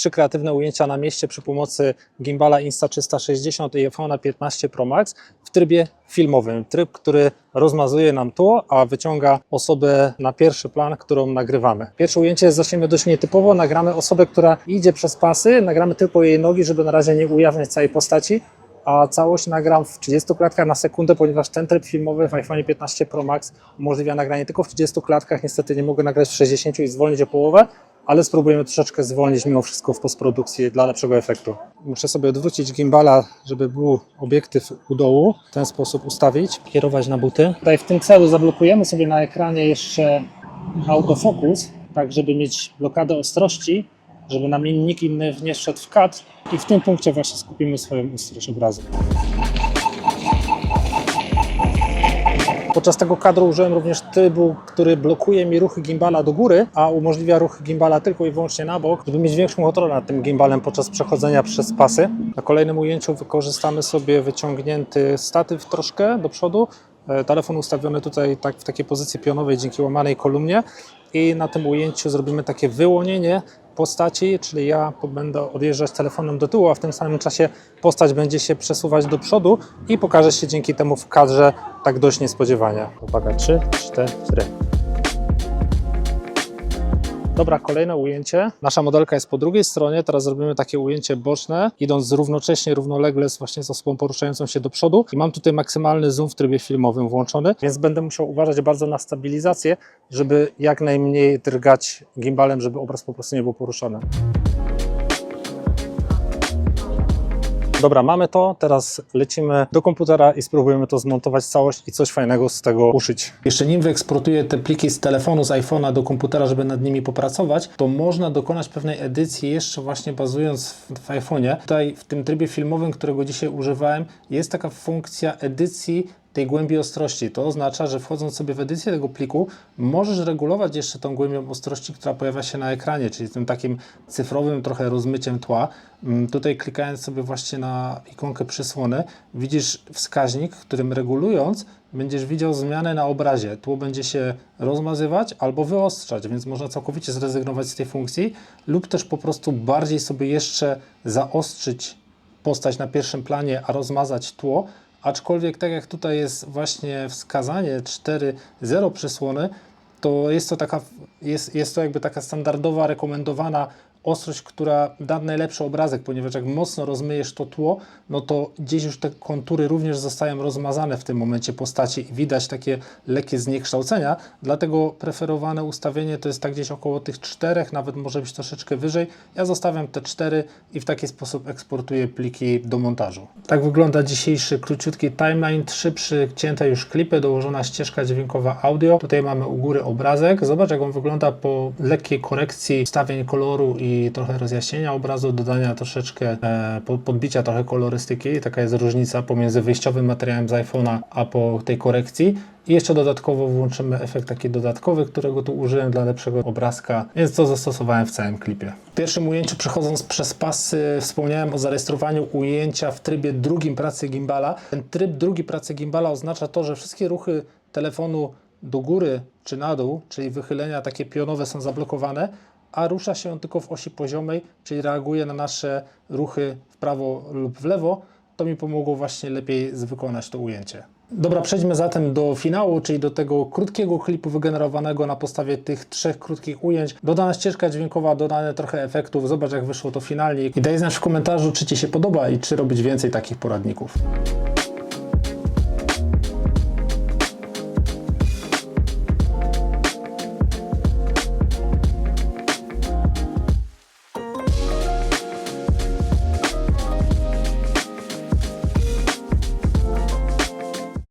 trzy kreatywne ujęcia na mieście przy pomocy gimbala Insta360 i iPhone'a 15 Pro Max w trybie filmowym. Tryb, który rozmazuje nam tło, a wyciąga osobę na pierwszy plan, którą nagrywamy. Pierwsze ujęcie zaczniemy dość nietypowo. Nagramy osobę, która idzie przez pasy, nagramy tylko jej nogi, żeby na razie nie ujawniać całej postaci a całość nagram w 30 klatkach na sekundę, ponieważ ten tryb filmowy w iPhone 15 Pro Max umożliwia nagranie tylko w 30 klatkach. Niestety nie mogę nagrać w 60 i zwolnić o połowę, ale spróbujemy troszeczkę zwolnić mimo wszystko w postprodukcji dla lepszego efektu. Muszę sobie odwrócić gimbala, żeby był obiektyw u dołu. W ten sposób ustawić, kierować na buty. Tutaj w tym celu zablokujemy sobie na ekranie jeszcze autofokus, tak żeby mieć blokadę ostrości, żeby nam nikt inny nie wszedł w kadr i w tym punkcie właśnie skupimy swoją ostrość obrazu. Podczas tego kadru użyłem również trybu, który blokuje mi ruchy gimbala do góry, a umożliwia ruchy gimbala tylko i wyłącznie na bok, żeby mieć większą kontrolę nad tym gimbalem podczas przechodzenia przez pasy. Na kolejnym ujęciu wykorzystamy sobie wyciągnięty statyw troszkę do przodu, E, Telefon ustawiony tutaj tak w takiej pozycji pionowej dzięki łamanej kolumnie i na tym ujęciu zrobimy takie wyłonienie postaci, czyli ja będę odjeżdżać telefonem do tyłu, a w tym samym czasie postać będzie się przesuwać do przodu i pokaże się dzięki temu w kadrze tak dość niespodziewanie. Uwaga, 3, 4. Dobra, kolejne ujęcie. Nasza modelka jest po drugiej stronie. Teraz zrobimy takie ujęcie boczne, idąc równocześnie, równolegle z właśnie z osobą poruszającą się do przodu. I mam tutaj maksymalny zoom w trybie filmowym włączony, więc będę musiał uważać bardzo na stabilizację, żeby jak najmniej drgać gimbalem, żeby obraz po prostu nie był poruszony. Dobra, mamy to, teraz lecimy do komputera i spróbujemy to zmontować całość i coś fajnego z tego uszyć. Jeszcze nim wyeksportuję te pliki z telefonu, z iPhone'a do komputera, żeby nad nimi popracować, to można dokonać pewnej edycji jeszcze właśnie bazując w, iPhone'ie. Tutaj w tym trybie filmowym, którego dzisiaj używałem, jest taka funkcja edycji tej głębi ostrości. To oznacza, że wchodząc sobie w edycję tego pliku, możesz regulować jeszcze tą głębią ostrości, która pojawia się na ekranie, czyli tym takim cyfrowym trochę rozmyciem tła. Mm, Tutaj klikając sobie właśnie na ikonkę przysłony, widzisz wskaźnik, którym regulując będziesz widział zmianę na obrazie. Tło będzie się rozmazywać albo wyostrzać, więc można całkowicie zrezygnować z tej funkcji lub też po prostu bardziej sobie jeszcze zaostrzyć postać na pierwszym planie, a rozmazać tło, Aczkolwiek tak jak tutaj jest właśnie wskazanie 4.0 przysłony, to jest to taka, jest, jest to jakby taka standardowa, rekomendowana ostrość, która da najlepszy obrazek, ponieważ jak mocno rozmyjesz to tło, no to gdzieś już te kontury również zostają rozmazane w tym momencie postaci i widać takie lekkie zniekształcenia, dlatego preferowane ustawienie to jest tak gdzieś około tych czterech, nawet może być troszeczkę wyżej. Ja zostawiam te cztery i w taki sposób eksportuję pliki do montażu. Tak wygląda dzisiejszy króciutki timeline, trzy przycięte już klipy, dołożona ścieżka dźwiękowa audio. Tutaj mamy u góry obrazek. Zobacz jak on wygląda po lekkiej korekcji ustawień koloru i trochę rozjaśnienia obrazu, dodania troszeczkę, e, po- podbicia trochę kolorystyki. Taka jest różnica pomiędzy wyjściowym materiałem z iPhone'a, a po tej korekcji. I jeszcze dodatkowo włączymy efekt taki dodatkowy, którego tu użyłem dla lepszego obrazka, więc to zastosowałem w całym klipie. W pierwszym ujęciu przechodząc przez pasy wspomniałem o zarejestrowaniu ujęcia w trybie drugim pracy gimbala. Ten tryb drugi pracy gimbala oznacza to, że wszystkie ruchy telefonu do góry czy na dół, czyli wychylenia takie pionowe są zablokowane, a rusza się on tylko w osi poziomej, czyli reaguje na nasze ruchy w prawo lub w lewo. To mi pomogło właśnie lepiej wykonać to ujęcie. Dobra, przejdźmy zatem do finału, czyli do tego krótkiego klipu wygenerowanego na podstawie tych trzech krótkich ujęć. Dodana ścieżka dźwiękowa, dodane trochę efektów. Zobacz, jak wyszło to finalnie. I daj znać w komentarzu, czy Ci się podoba i czy robić więcej takich poradników.